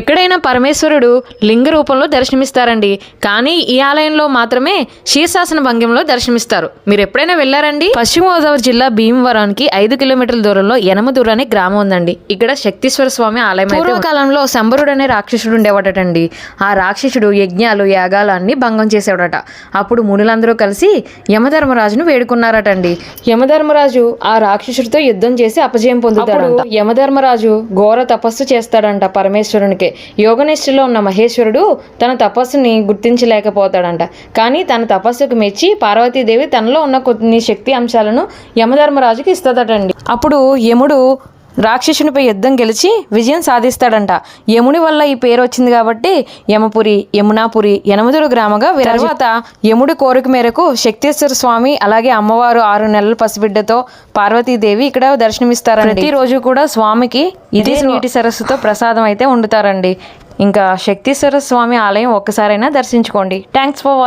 ఎక్కడైనా పరమేశ్వరుడు లింగ రూపంలో దర్శనమిస్తారండి. కానీ ఈ ఆలయంలో మాత్రమే శీర్షాసన భంగిమలో దర్శనమిస్తారు. మీరు ఎప్పుడైనా వెళ్ళారండి? పశ్చిమ గోదావరి జిల్లా భీమవరానికి ఐదు కిలోమీటర్ల దూరంలో యనమదూరు అనే గ్రామం ఉందండి. ఇక్కడ శక్తీశ్వర స్వామి ఆలయం. పూర్వకాలంలో శంబరుడు అనే రాక్షసుడు ఉండేవాడటండి. ఆ రాక్షసుడు యజ్ఞాలు యాగాలు అన్ని భంగం చేసేవాడట. అప్పుడు మునులందరూ కలిసి యమధర్మరాజును వేడుకున్నారటండి. యమధర్మరాజు ఆ రాక్షసుడితో యుద్ధం చేసి అపజయం పొందుతాడు యమధర్మరాజు ఘోర తపస్సు చేస్తాడంట పరమేశ్వరునికి. యోగనిష్ఠలో ఉన్న మహేశ్వరుడు తన తపస్సుని గుర్తించలేకపోతాడంట. కానీ తన తపస్సుకు మెచ్చి పార్వతీదేవి తనలో ఉన్న కొన్ని శక్తి అంశాలను యమధర్మరాజుకి ఇస్తుందటండి. అప్పుడు యముడు రాక్షసునిపై యుద్ధం గెలిచి విజయం సాధిస్తాడంట. యముని వల్ల ఈ పేరు వచ్చింది కాబట్టి యమపురి యమునాపురి యనమదురు గ్రామగా తర్వాత యముడి కోరిక మేరకు శక్తేశ్వర స్వామి అలాగే అమ్మవారు ఆరు నెలల పసిబిడ్డతో పార్వతీదేవి ఇక్కడ దర్శనమిస్తారండి. ప్రతిరోజు కూడా స్వామికి ఇదే నీటి సరస్సుతో ప్రసాదం అయితే వండుతారండి. ఇంకా శక్తీశ్వర స్వామి ఆలయం ఒక్కసారైనా దర్శించుకోండి. Thanks for watching